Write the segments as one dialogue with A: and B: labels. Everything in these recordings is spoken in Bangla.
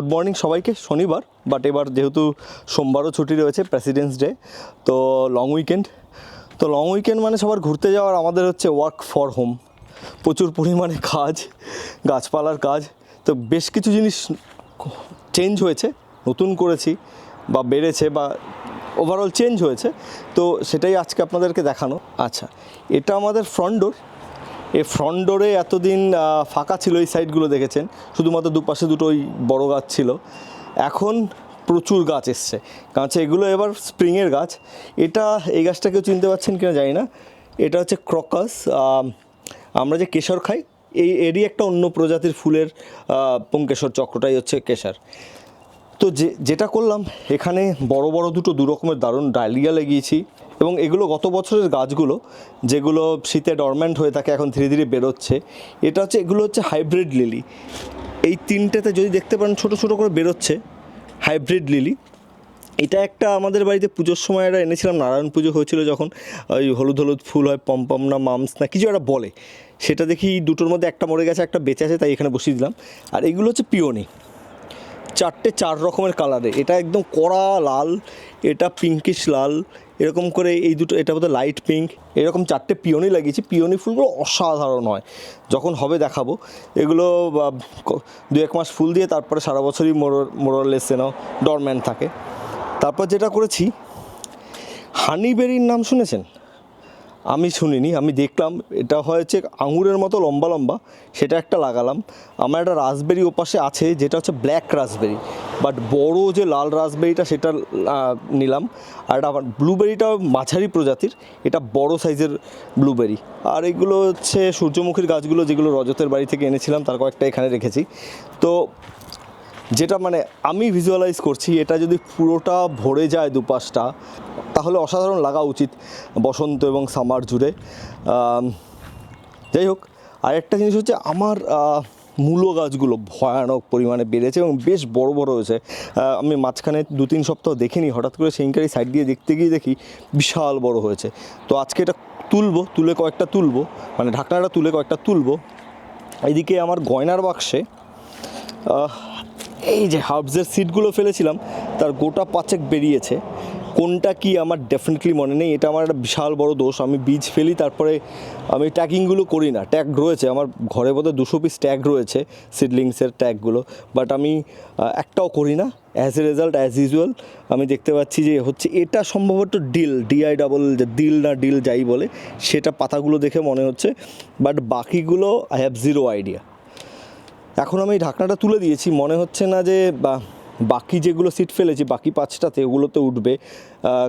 A: গুড মর্নিং সবাইকে, শনিবার বাট এবার যেহেতু সোমবারও ছুটি রয়েছে প্রেসিডেন্টস ডে তো লং উইকেন্ড তো লং উইকেন্ড মানে সবার ঘুরতে যাওয়ার আমাদের হচ্ছে ওয়ার্ক ফর হোম প্রচুর পরিমাণে কাজ, গাছপালার কাজ, তো বেশ কিছু জিনিস চেঞ্জ হয়েছে, নতুন করেছি, বা বেড়েছে, বা ওভারঅল চেঞ্জ হয়েছে, তো সেটাই আজকে আপনাদেরকে দেখানো। আচ্ছা এটা আমাদের ফ্রন্ট ডোর এই ফ্রন্ট ডোরে এতদিন ফাঁকা ছিল এই সাইডগুলো দেখেছেন। শুধুমাত্র দুপাশে দুটো ওই বড় গাছ ছিল। এখন প্রচুর গাছ এসছে। গাছে এগুলো এবার স্প্রিংয়ের গাছ। এটা এই গাছটা কেউ চিনতে পারছেন কিনা জানি না। এটা হচ্ছে ক্রকাস আমরা যে কেশর খাই, এই এরই একটা অন্য প্রজাতির ফুলের পুংকেশর চক্রটাই হচ্ছে কেশর। তো যে, যেটা করলাম, এখানে বড় বড় দুটো দু রকমের দারুণ ডালিয়া লাগিয়েছি। এবং এগুলো গত বছরের গাছগুলো, যেগুলো শীতে ডরম্যান্ট হয়ে থাকে, এখন ধীরে ধীরে বেরোচ্ছে, এটা হচ্ছে, এগুলো হচ্ছে হাইব্রিড লিলি এই তিনটেতে যদি দেখতে পারেন, ছোট ছোট করে বেরোচ্ছে হাইব্রিড লিলি এটা একটা আমাদের বাড়িতে পুজোর সময় এটা এনেছিলাম, নারায়ণ পুজো হয়েছিল যখন, ওই হলুদ হলুদ ফুল হয় পম্পম না, মামস না, কিছু একটা বলে। সেটা দেখি দুটোর মধ্যে একটা মরে গেছে, একটা বেঁচে আছে, তাই এখানে বসিয়ে দিলাম। আর এগুলো হচ্ছে পিওনি চারটে চার রকমের কালারে এটা একদম কড়া লাল, এটা পিঙ্কিশ লাল এরকম করে এই দুটো, এটা বোধহয় লাইট পিঙ্ক এরকম চারটে পিওনি লাগিয়েছি। পিওনি ফুলগুলো অসাধারণ হয়। যখন হবে দেখাবো। এগুলো দু এক মাস ফুল দিয়ে তারপরে সারা বছরই মোরর মোরলেস যেন ডরম্যান থাকে। তারপর যেটা করেছি হানিবেরির নাম শুনেছেন? আমি শুনিনি, আমি দেখলাম, এটা হয়েছে আঙুরের মতো লম্বা লম্বা, সেটা একটা লাগালাম। আমার একটা রাসবেরি ওপাশে আছে, যেটা হচ্ছে ব্ল্যাক রাসবেরি। বাট বড় যে লাল রাসবেরিটা, সেটা নিলাম। আর এটা আমার ব্লুবেরিটা মাঝারি প্রজাতির, এটা বড় সাইজের ব্লুবেরি। আর এগুলো হচ্ছে সূর্যমুখীর গাছগুলো, যেগুলো রজতের বাড়ি থেকে এনেছিলাম, তার কয়েকটা এখানে রেখেছি। তো যেটা মানে আমি ভিজুয়ালাইজ করছি, এটা যদি পুরোটা ভরে যায় দুপাশটা, তাহলে অসাধারণ লাগা উচিত বসন্ত এবং সামার জুড়ে। যাই হোক, আরেকটা জিনিস হচ্ছে আমার মূলো গাছগুলো ভয়ানক পরিমাণে বেড়েছে এবং বেশ বড় বড় হয়েছে। আমি মাঝখানে দু তিন সপ্তাহ দেখিনি, হঠাৎ করে সেইখানে সাইড দিয়ে দেখতে গিয়ে দেখি বিশাল বড় হয়েছে। তো আজকে এটা তুলবো, তুলে কয়েকটা তুলবো মানে ঢাকনাটা তুলে কয়েকটা তুলবো। এইদিকে আমার গয়নার বাক্সে এই যে হার্বসের সিটগুলো ফেলেছিলাম, তার গোটা পাচেক বেরিয়েছে। কোনটা কি আমার ডেফিনেটলি মনে নেই, এটা আমার একটা বিশাল বড় দোষ। আমি বীজ ফেলি, তারপরে আমি ট্যাগিংগুলো করি না। ট্যাগ রয়েছে, আমার ঘরে বোধহয় দুশো পিস ট্যাগ রয়েছে সিডলিংসের ট্যাগগুলো বাট আমি একটাও করি না। As a result as usual আমি দেখতে পাচ্ছি যে হচ্ছে এটা সম্ভবত ডিল ডিআই ডাবল যে দিল না ডিল যাই বলে, সেটা পাতাগুলো দেখে মনে হচ্ছে। বাট বাকিগুলো আই হ্যাভ জিরো আইডিয়া এখন আমি ঢাকনাটা তুলে দিয়েছি। মনে হচ্ছে না যে, বা- বাকি যেগুলো সিট ফেলেছি, বাকি পাঁচটাতে ওগুলোতে উঠবে।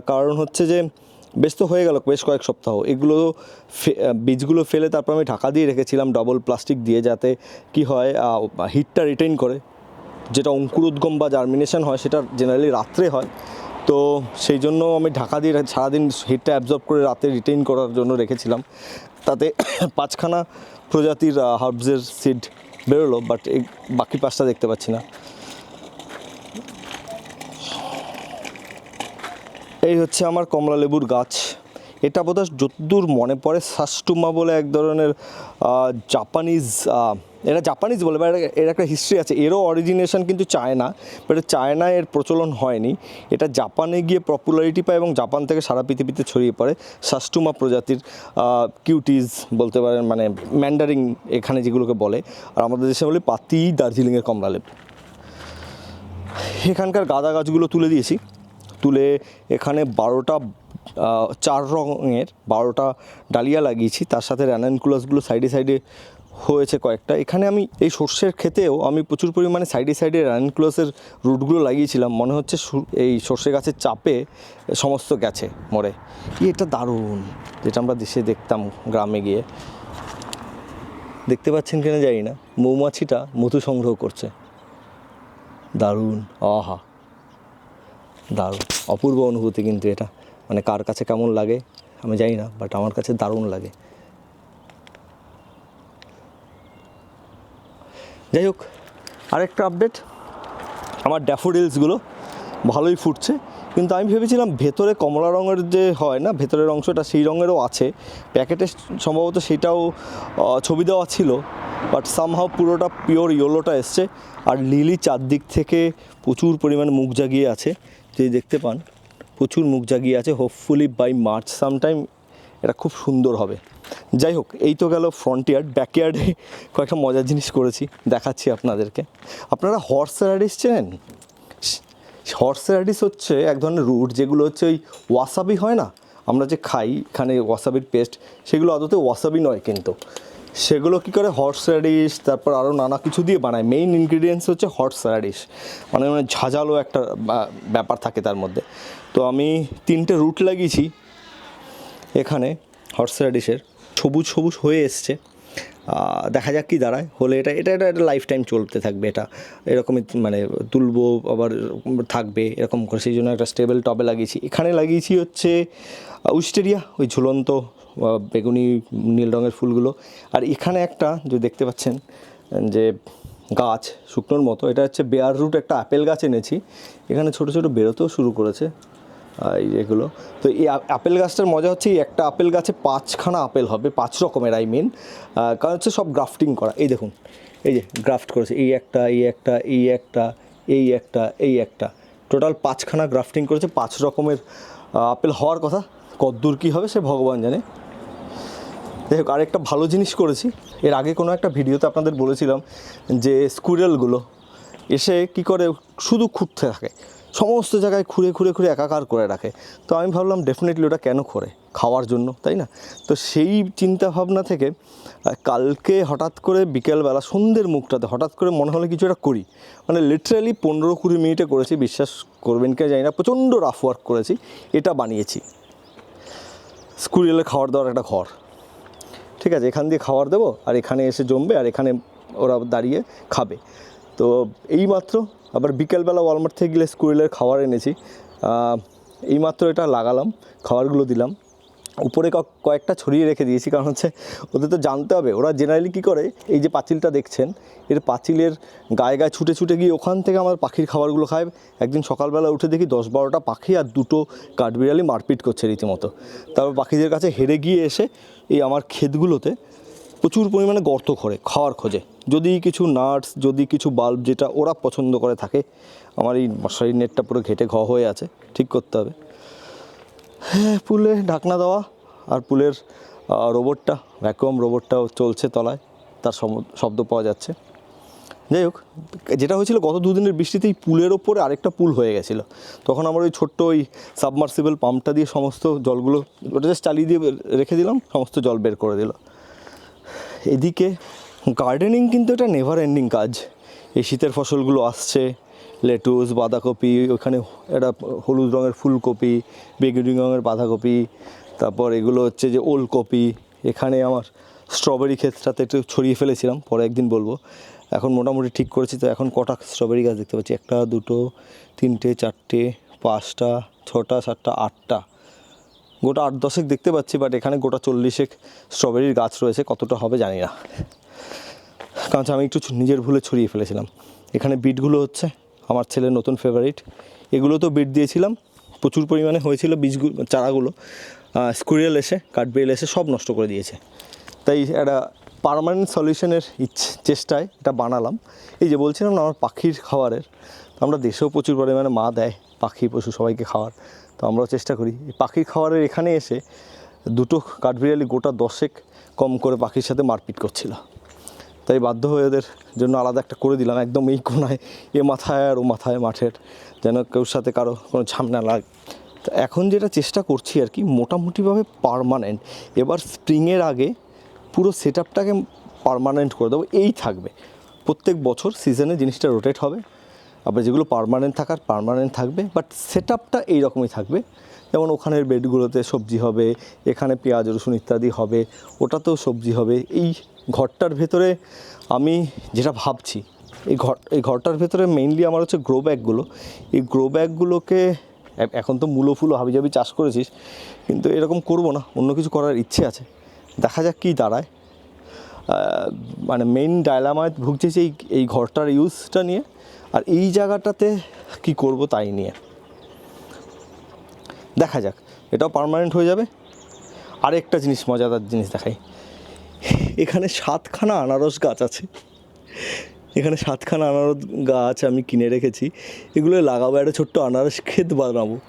A: কারণ হচ্ছে যে, বেশ তো হয়ে গেল বেশ কয়েক সপ্তাহ। এগুলো বীজগুলো ফেলে তারপর আমি ঢাকা দিয়ে রেখেছিলাম ডবল প্লাস্টিক দিয়ে যাতে কি হয় হিটটা রিটেইন করে। যেটা অঙ্কুরোদ্গম বা জার্মিনেশন হয়, সেটা জেনারেলি রাত্রে হয়। তো সেই জন্য আমি ঢাকা দিয়ে সারাদিন হিটটা অ্যাবজর্ব করে রাতে রিটেইন করার জন্য রেখেছিলাম। তাতে পাঁচখানা প্রজাতির হার্বসের সিড বেরোলো বাট এই বাকি পাশটা দেখতে পাচ্ছি না। এই হচ্ছে আমার কমলা লেবুর গাছ। এটা বোধহয় যতদূর মনে পড়ে সাস্টুমা বলে এক ধরনের জাপানিজ এটা জাপানিজ বলে বা এর- একটা হিস্ট্রি আছে। এরও অরিজিনেশন কিন্তু চায়না বাট চায়নায় এর প্রচলন হয়নি। এটা জাপানে গিয়ে পপুলারিটি পায় এবং জাপান থেকে সারা পৃথিবীতে ছড়িয়ে পড়ে। সাস্টুমা প্রজাতির কিউটিজ বলতে পারেন মানে ম্যান্ডারিং এখানে যেগুলোকে বলে। আর আমাদের দেশে বলে পাতি দার্জিলিংয়ের কমলা লেবু এখানকার গাঁদা গাছগুলো তুলে দিয়েছি। তুলে এখানে বারোটা চার রঙের বারোটা ডালিয়া লাগিয়েছি। তার সাথে র্যানানকুলাসগুলো সাইডে সাইডে হয়েছে কয়েকটা। এখানে আমি এই সর্ষের ক্ষেতেও আমি প্রচুর পরিমাণে সাইডে সাইডে র্যানানকুলাসের রুটগুলো লাগিয়েছিলাম। মনে হচ্ছে এই সর্ষে গাছের চাপে সমস্ত গেছে মরে। এটা দারুণ, যেটা আমরা দেশে দেখতাম গ্রামে গিয়ে। দেখতে পাচ্ছেন কিনা জানি না। মৌমাছিটা মধু সংগ্রহ করছে। দারুণ, আহা। দারুণ, অপূর্ব অনুভূতি কিন্তু এটা। মানে কার কাছে কেমন লাগে আমি জানি না বাট আমার কাছে দারুণ লাগে। যাই হোক আরেকটা আপডেট আমার ড্যাফোডিলসগুলো ভালোই ফুটছে, কিন্তু আমি ভেবেছিলাম ভেতরে কমলা রঙের যে হয় না, ভেতরের অংশটা সেই রঙেরও আছে। প্যাকেটে সম্ভবত সেটাও ছবি দেওয়া ছিল বাট সামহাও পুরোটা পিওর ইয়েলোটা এসছে, আর লিলি চারদিক থেকে প্রচুর পরিমাণে মুখ জাগিয়ে আছে। যদি দেখতে পান, প্রচুর মুখ জাগিয়ে আছে হোপফুলি বাই মার্চ সামটাইম এটা খুব সুন্দর হবে। যাই হোক, এই তো গেল ফ্রন্টিয়ার্ড ব্যাকয়ার্ডে কয়েকটা মজার জিনিস করেছি, দেখাচ্ছি আপনাদেরকে। আপনারা হর্স রাইডিস চেনেন? হর্স রাইডিস হচ্ছে এক ধরনের রুট যেগুলো হচ্ছে ওই ওয়াসাবি হয় না? আমরা যে খাই, এখানে ওয়াসাবির পেস্ট সেগুলো আদতে ওয়াসাবি নয় কিন্তু। সেগুলো কী করে হর্স র্যাডিশ তারপর আরও নানা কিছু দিয়ে বানায়। মেইন ইনগ্রিডিয়েন্টস হচ্ছে হর্স র্যাডিশ মানে মানে ঝাঁঝালো একটা ব্যাপার থাকে তার মধ্যে। তো আমি তিনটে রুট লাগিয়েছি। এখানে হর্স র্যাডিশের সবুজ সবুজ হয়ে এসছে। দেখা যাক কি দাঁড়ায়। হলে এটা এটা এটা একটা লাইফ টাইম চলতে থাকবে এটা। এরকমই মানে তুলবো, আবার থাকবে এরকম করে। সেই জন্য একটা স্টেবল টবে লাগিয়েছি। এখানে লাগিয়েছি হচ্ছে উস্টেরিয়া ওই ঝুলন্ত বেগুনি, নীল রঙের ফুলগুলো। আর এখানে একটা, যে দেখতে পাচ্ছেন, যে গাছ শুকনোর মতো, এটা হচ্ছে বেয়ার রুট একটা আপেল গাছ এনেছি। এখানে ছোট ছোট বেরোতেও শুরু করেছে। এই এগুলো তো এই আপেল গাছটার মজা হচ্ছে এই একটা আপেল গাছে পাঁচখানা আপেল হবে, পাঁচ রকমের আই মিন কারণ হচ্ছে সব গ্রাফটিং করা। এই দেখুন, এই যে গ্রাফট করেছে, এই একটা এই একটা এই একটা এই একটা এই একটা। টোটাল পাঁচখানা গ্রাফটিং করেছে, পাঁচ রকমের আপেল হওয়ার কথা। কদ্দূর কী হবে সে ভগবান জানে। হোক, আরেকটা ভালো জিনিস করেছি। এর আগে কোনো একটা ভিডিওতে আপনাদের বলেছিলাম যে স্কুরেলগুলো এসে কি করে শুধু খুঁড়তে থাকে। সমস্ত জায়গায় খুঁড়ে খুঁড়ে খুঁড়ে একাকার করে রাখে। তো আমি ভাবলাম ডেফিনেটলি ওটা কেন করে? খাওয়ার জন্য, তাই না? তো সেই চিন্তা ভাবনা থেকে কালকে হঠাৎ করে বিকেলবেলা সন্ধ্যের মুখটাতে হঠাৎ করে মনে হলো কিছু একটা করি। মানে লিটারালি পনেরো কুড়ি মিনিটে করেছি, বিশ্বাস করবেন কে জানি না, প্রচণ্ড রাফ ওয়ার্ক করেছি, এটা বানিয়েছি। স্কুরিয়ালের খাওয়ার দেওয়ার একটা ঘর। ঠিক আছে, এখান দিয়ে খাবার দেবো, আর এখানে এসে জমবে, আর এখানে ওরা দাঁড়িয়ে খাবে। তো এই মাত্র আবার বিকেলবেলা ওয়ালমার্ট থেকে গেলে স্কুলের খাবার এনেছি। এইমাত্র এটা লাগালাম, খাবারগুলো দিলাম। উপরে কয়েকটা ছড়িয়ে রেখে দিয়েছি, কারণ হচ্ছে ওদের তো জানতে হবে। ওরা জেনারেলি কী করে, এই যে পাঁচিলটা দেখছেন, এর পাঁচিলের গায়ে গায়ে ছুটে ছুটে গিয়ে ওখান থেকে আমার পাখির খাবারগুলো খায়। একদিন সকালবেলা উঠে দেখি দশ বারোটা পাখি আর দুটো কাঠবিড়ালি মারপিট করছে রীতিমতো। তারপর পাখিদের কাছে হেরে গিয়ে এসে এই আমার ক্ষেতগুলোতে প্রচুর পরিমাণে গর্ত করে খাওয়ার খোঁজে। যদি কিছু নাটস, যদি কিছু বাল্ব যেটা ওরা পছন্দ করে থাকে, আমার এই মশারি নেটটা পুরো ঘেটে ঘ হয়ে আছে, ঠিক করতে হবে। হ্যাঁ পুলে ঢাকনা দেওয়া আর পুলের রোবটটা ভ্যাকুয়াম রোবটটাও চলছে তলায়, তার শব্দ পাওয়া যাচ্ছে। যাই হোক, যেটা হয়েছিল, গত দুদিনের বৃষ্টিতেই পুলের ওপরে আরেকটা পুল হয়ে গেছিল। তখন আমার ওই ছোট্ট ওই সাবমার্সিবল পাম্পটা দিয়ে সমস্ত জলগুলো, ওটা জাস্ট চালিয়ে দিয়ে রেখে দিলাম, সমস্ত জল বের করে দিল। এদিকে গার্ডেনিং কিন্তু এটা নেভার এন্ডিং কাজ। এই শীতের ফসলগুলো আসছে লেটুস বাঁধাকপি, ওখানে একটা হলুদ রঙের ফুলকপি, বেগুনি রঙের বাঁধাকপি, তারপর এগুলো হচ্ছে যে ওলকপি। এখানে আমার স্ট্রবেরি ক্ষেতটাতে একটু ছড়িয়ে ফেলেছিলাম, পরে একদিন বলব। এখন মোটামুটি ঠিক করেছি, তো এখন কটা স্ট্রবেরি গাছ দেখতে পাচ্ছি? একটা, দুটো, তিনটে, চারটে, পাঁচটা, ছটা, সাতটা, আটটা। গোটা আট দশেক দেখতে পাচ্ছি বাট এখানে গোটা চল্লিশেক স্ট্রবেরির গাছ রয়েছে, কতটা হবে জানি না। কারণ আমি একটু নিজের ভুলে ছড়িয়ে ফেলেছিলাম। এখানে বিটগুলো হচ্ছে, আমার ছেলের নতুন ফেভারিট এগুলো তো বিট দিয়েছিলাম, প্রচুর পরিমাণে হয়েছিল বীজগুলো চারাগুলো। স্কুরিয়াল এসে কাঠবিড়েল এসে সব নষ্ট করে দিয়েছে। তাই একটা পার্মানেন্ট সলিউশনের ইচ্ছে চেষ্টায় এটা বানালাম। এই যে বলছিলাম না, আমার পাখির খাবারের আমরা দেশেও প্রচুর পরিমাণে মা দেয় পাখি পশু সবাইকে খাওয়ার। তো আমরাও চেষ্টা করি। পাখির খাবারের এখানে এসে দুটো কাঠবিড়ালি গোটা দশেক কম করে পাখির সাথে মারপিট করছিল। তাই বাধ্য হয়ে ওদের জন্য আলাদা একটা করে দিলাম একদম এই কোনায়, এ মাথায় আর ও মাথায় মাঠের, যেন কেউর সাথে কারও কোনো ঝামেলা লাগে। তো এখন যেটা চেষ্টা করছি আর কি, মোটামুটিভাবে পারমানেন্ট এবার স্প্রিংয়ের আগে পুরো সেট আপটাকে পারমানেন্ট করে দেবো, এই থাকবে। প্রত্যেক বছর সিজনে জিনিসটা রোটেট হবে। আবার যেগুলো পারমানেন্ট থাকার পারমানেন্ট থাকবে বাট সেট আপটা এইরকমই থাকবে। যেমন ওখানের বেডগুলোতে সবজি হবে, এখানে পেঁয়াজ, রসুন ইত্যাদি হবে, ওটাতেও সবজি হবে। এই ঘরটার ভেতরে আমি যেটা ভাবছি, এই ঘর, এই ঘরটার ভেতরে মেইনলি আমার হচ্ছে গ্রো ব্যাগগুলো এই গ্রো ব্যাগগুলোকে এখন তো মূলো ফুলো হাবিজাবি চাষ করেছিস, কিন্তু এরকম করব না, অন্য কিছু করার ইচ্ছে আছে। দেখা যাক কী দাঁড়ায়। মানে মেইন ডায়লামায় ভুগছে এই এই ঘরটার ইউজটা নিয়ে। আর এই জায়গাটাতে কি করব তাই নিয়ে? দেখা যাক, এটাও পার্মানেন্ট হয়ে যাবে। আরেকটা জিনিস, মজাদার জিনিস দেখাই। এখানে সাতখানা আনারস গাছ আছে। এখানে সাতখানা আনারস গাছ আমি কিনে রেখেছি। এগুলো লাগাবো, একটা ছোট্ট আনারস ক্ষেত বানাবো।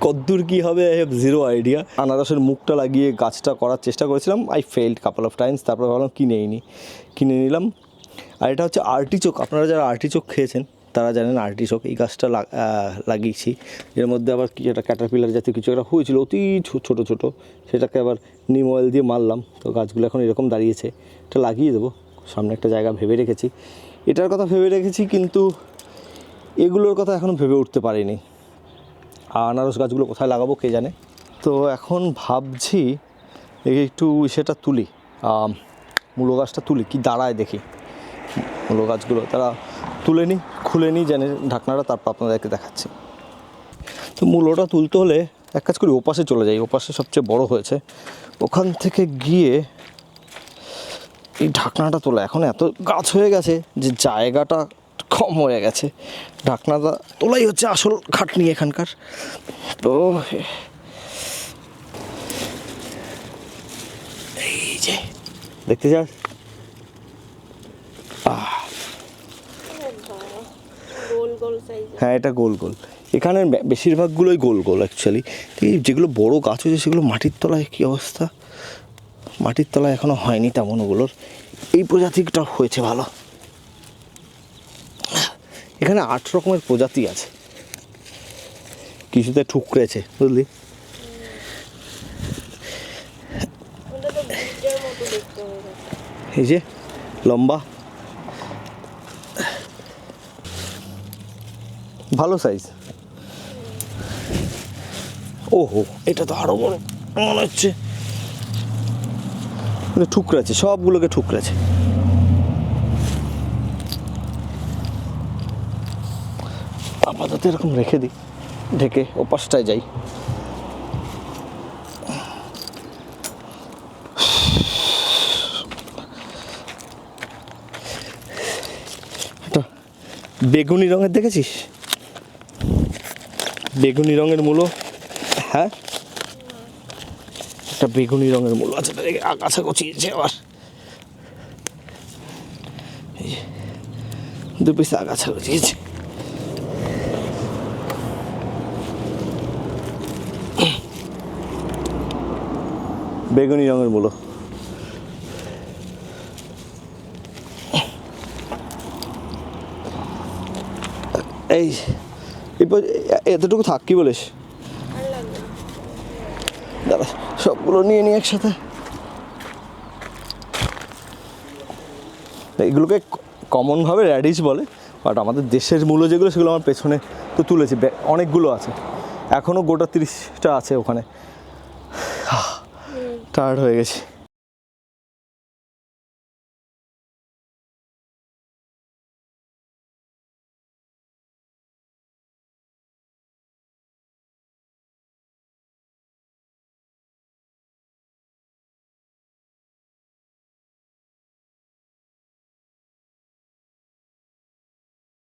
A: কদ্দূর কী হবে আই হ্যাভ জিরো আইডিয়া আনারসের মুখটা লাগিয়ে গাছটা করার চেষ্টা করেছিলাম। I failed couple of times তারপর ভাবলাম কিনেই নি। কিনে নিলাম। আর এটা হচ্ছে আর্টিচোক। আপনারা যারা আর্টিচোক খেয়েছেন তারা জানেন আর্টিচোক এই গাছটা লাগিয়েছি। এর মধ্যে আবার কিছু একটা ক্যাটারপিলার জাতীয় কিছু একটা হয়েছিল, অতি ছোট ছোট। সেটাকে আবার নিম অয়েল দিয়ে মারলাম। তো গাছগুলো এখন এরকম দাঁড়িয়েছে। এটা লাগিয়ে দেবো। সামনে একটা জায়গা ভেবে রেখেছি। এটার কথা ভেবে রেখেছি কিন্তু এগুলোর কথা এখনও ভেবে উঠতে পারিনি। আর আনারস গাছগুলো কোথায় লাগাবো কে জানে? তো এখন ভাবছি একটু সেটা তুলি। মূলো গাছটা তুলি। কি দাঁড়ায় দেখি। মূলো গাছগুলো তারা তুলে নিই খুলে নিই, জানে ঢাকনাটা তারপর আপনাদেরকে দেখাচ্ছি। তো মূলোটা তুলতে হলে এক কাজ করি, ওপাশে চলে যাই। ওপাশে সবচেয়ে বড় হয়েছে, ওখান থেকে গিয়ে এই ঢাকনাটা তোলা। এখন এত গাছ হয়ে গেছে যে জায়গাটা কম হয়ে গেছে। ঢাকনাটা তোলাই হচ্ছে আসল খাটনি এখানকার। তো এই যে, দেখতে চাস
B: গোল গোল সাইজ
A: হ্যাঁ এটা গোল গোল। এখানে বেশিরভাগগুলোই গোল গোল অ্যাকচুয়ালি এই যেগুলো বড় গাছ হয়েছে সেগুলো মাটির তলায় কী অবস্থা? মাটির তলায় এখনও হয়নি তেমন ওগুলোর এই প্রজাতিটা হয়েছে ভালো। এখানে আট রকমের প্রজাতি আছে। কিছুতে ঠুকরেছে বুঝলি? এই যে লম্বা। ভালো সাইজ ওহো এটা তো আরও বড়। মনে হচ্ছে। মানে ঠুকরাছে সবগুলোকে ঠুকরাছে আপাতত এরকম রেখে দিই ঢেকে ওপাশটায় যাই। বেগুনি রঙের দেখেছিস? বেগুনি রঙের মূলো। হ্যাঁ? একটা বেগুনি রঙের মূলো আছে, তাদেরকে আগাছা গছিয়েছে আবার। দু পিস আগাছা গছিয়েছে। বেগুনি রঙের মূলো। এই এই এতটুকু থাক, কি বলিস। দাঁড়া, সবগুলো নিয়ে নিই একসাথে। এগুলোকে কমনভাবে র্যাডিশ বলে বাট আমাদের দেশের মূল্য যেগুলো, সেগুলো আমার পেছনে তো তুলেছি অনেকগুলো আছে। এখনও গোটা তিরিশটা আছে ওখানে। টায়ার্ড হয়ে গেছি।